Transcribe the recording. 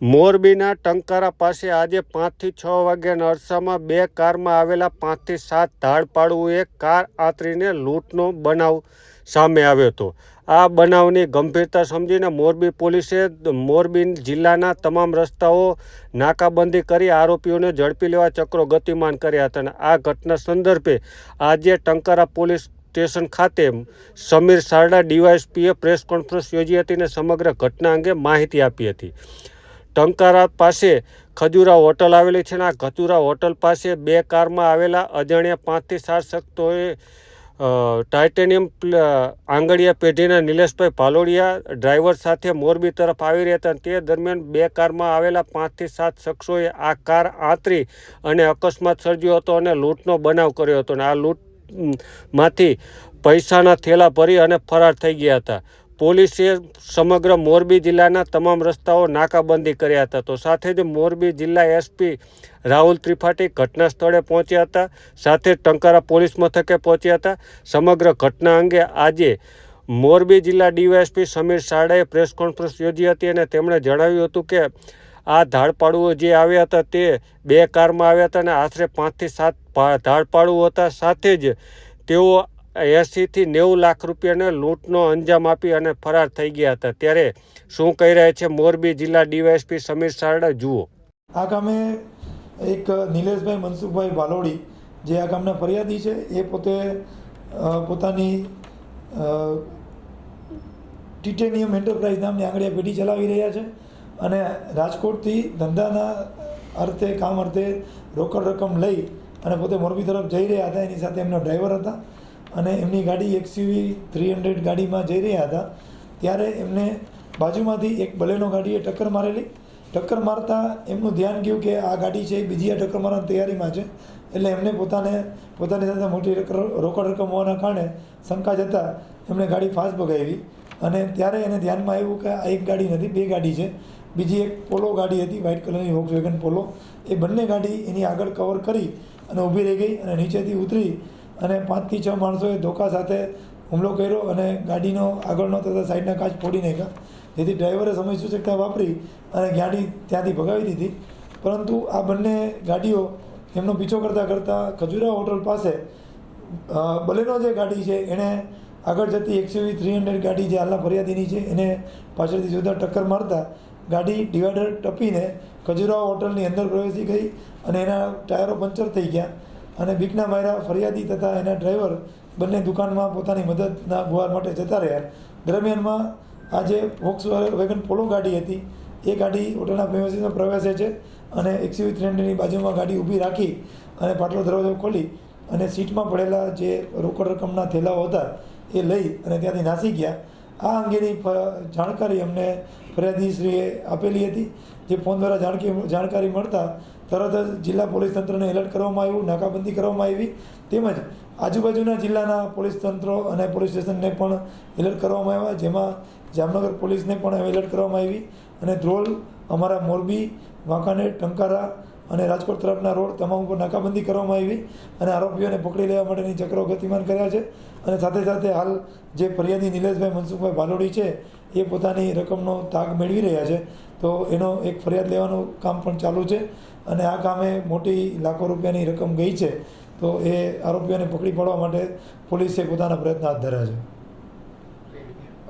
મોરબીના ટંકારા પાસે આજે પાંચથી છ વાગ્યાના અરસામાં બે કારમાં આવેલા પાંચથી સાત ધાડપાડુઓએ કાર આંતરીને લૂંટનો બનાવ સામે આવ્યો હતો. આ બનાવની ગંભીરતા સમજીને મોરબી પોલીસે મોરબી જિલ્લાના તમામ રસ્તાઓ નાકાબંધી કરી આરોપીઓને ઝડપી લેવા ચક્રો ગતિમાન કર્યા હતા અને આ ઘટના સંદર્ભે આજે ટંકારા પોલીસ સ્ટેશન ખાતે સમીર સારડા ડીવાયસપીએ પ્રેસ કોન્ફરન્સ યોજી હતી અને સમગ્ર ઘટના અંગે માહિતી આપી હતી. ટંકારા પાસે ખજુરા હોટલ આવેલી છે અને આ ખજુરા હોટલ પાસે બે કારમાં આવેલા અજાણ્યા પાંચથી સાત શખ્સોએ ટાઇટેનિયમ આંગળીયા પેઢીના નિલેશભાઈ ભાલોડિયા ડ્રાઈવર સાથે મોરબી તરફ આવી રહ્યા હતા તે દરમિયાન બે કારમાં આવેલા પાંચથી સાત શખ્સોએ આ કાર આંતરી અને અકસ્માત સર્જ્યો હતો અને લૂંટનો બનાવ કર્યો હતો અને આ લૂંટમાંથી પૈસાના થેલા ભરી અને ફરાર થઈ ગયા હતા. પોલીસે સમગ્ર મોરબી જિલ્લાના તમામ રસ્તાઓ નાકાબંધી કર્યા હતા. તો સાથે જ મોરબી જિલ્લા એસપી રાહુલ ત્રિપાઠી ઘટના સ્થળે પહોંચ્યા હતા. સાથે ટંકારા પોલીસ મથકે પહોંચ્યા હતા. સમગ્ર ઘટના અંગે આજે મોરબી જિલ્લા ડીવાયએસપી સમીર શાળાએ પ્રેસ કોન્ફરન્સ યોજી હતી અને તેમણે જણાવ્યું હતું કે આ ધાડપાડુઓ જે આવ્યા હતા તે બે કારમાં આવ્યા હતા અને આશરે પાંચથી સાત ધાડપાડુઓ હતા. સાથે જ તેઓ એંસીથી નેવું લાખ રૂપિયાને લૂંટનો અંજામ આપી અને ફરાર થઈ ગયા હતા. ત્યારે શું કહી રહ્યા છે મોરબી જિલ્લા ડીવાયએસપી સમીર સારડા જુઓ. આ ગામે એક નિલેશભાઈ મનસુખભાઈ ભાલોડી જે આ ગામના ફરિયાદી છે, એ પોતે પોતાની ટિટેનિયમ એન્ટરપ્રાઇઝ નામની આંગળીયા પેઢી ચલાવી રહ્યા છે અને રાજકોટથી ધંધાના અર્થે, કામ અર્થે રોકડ રકમ લઈ અને પોતે મોરબી તરફ જઈ રહ્યા હતા. એની સાથે એમના ડ્રાઈવર હતા. અને એમની ગાડી એક્સયુવી થ્રી હંડ્રેડ ગાડીમાં જઈ રહ્યા હતા, ત્યારે એમને બાજુમાંથી એક બલેનો ગાડીએ ટક્કર મારેલી. ટક્કર મારતા એમનું ધ્યાન ગયું કે આ ગાડી છે, એ બીજી આ ટક્કર મારવાની તૈયારીમાં છે. એટલે એમને પોતાને, પોતાની સાથે મોટી રોકડ રકમ હોવાના કારણે શંકા જતાં એમણે ગાડી ફાસ્ટ ભગાવી. અને ત્યારે એને ધ્યાનમાં આવ્યું કે આ એક ગાડી નથી, બે ગાડી છે. બીજી એક પોલો ગાડી હતી વ્હાઇટ કલરની વોક્સવેગન પોલો એ બંને ગાડી એની આગળ કવર કરી અને ઊભી રહી ગઈ અને નીચેથી ઉતરી અને પાંચથી છ માણસોએ ધોકા સાથે હુમલો કર્યો અને ગાડીનો આગળનો તથા સાઈડના કાચ ફોડી નાખ્યા. જેથી ડ્રાઈવરે સમય સૂચકતા વાપરી અને ગાડી ત્યાંથી ભગાવી દીધી. પરંતુ આ બંને ગાડીઓ એમનો પીછો કરતાં કરતાં ખજુરા હોટલ પાસે બલેનો જે ગાડી છે એણે આગળ જતી એક્સયુવી થ્રી હંડ્રેડ ગાડી જે હાલના ફરિયાદીની છે એને પાછળથી જુદા ટક્કર મારતા ગાડી ડિવાઈડર ટપીને ખજુરાહો હોટલની અંદર પ્રવેશી ગઈ અને એના ટાયરો પંચર થઈ ગયા. અને બીકના માર્યા ફરિયાદી તથા એના ડ્રાઈવર બંને દુકાનમાં પોતાની મદદના ગુહાર માટે જતા રહ્યા. દરમિયાનમાં આ જે વોક્સ વેગન પોલો ગાડી હતી. એ ગાડી હોટલના પ્રેમિસીસમાં પ્રવેશે છે અને એક્સયુવી થ્રી હંડ્રેડની બાજુમાં ગાડી ઊભી રાખી અને પાટલો દરવાજો ખોલી અને સીટમાં પડેલા જે રોકડ રકમના થેલાઓ હતા એ લઈ અને ત્યાંથી નાસી ગયા. આ અંગેની જાણકારી અમને ફરિયાદીશ્રીએ આપેલી હતી. જે ફોન દ્વારા જાણકી, જાણકારી મળતા તરત જ જિલ્લા પોલીસ તંત્રને એલર્ટ કરવામાં આવ્યું, નાકાબંધી કરવામાં આવી. તેમજ આજુબાજુના જિલ્લાના પોલીસ તંત્રો અને પોલીસ સ્ટેશનને પણ એલર્ટ કરવામાં આવ્યા, જેમાં જામનગર પોલીસને પણ એલર્ટ કરવામાં આવી. અને ધ્રોલ, અમારા મોરબી, વાંકાનેર, ટંકારા અને રાજકોટ તરફના રોડ તમામ ઉપર નાકાબંધી કરવામાં આવી અને આરોપીઓને પકડી લેવા માટેની ચક્રો ગતિમાન કર્યા છે અને સાથે સાથે હાલ જે ફરિયાદી નિલેશભાઈ મનસુખભાઈ ભાલોડી છે, એ પોતાની રકમનો તાગ મેળવી રહ્યા છે. તો એનો એક ફરિયાદ લેવાનું કામ પણ ચાલુ છે અને આ કામે મોટી લાખો રૂપિયાની રકમ ગઈ છે. તો એ આરોપીઓને પકડી પાડવા માટે પોલીસે પોતાના પ્રયત્ન હાથ ધર્યા છે.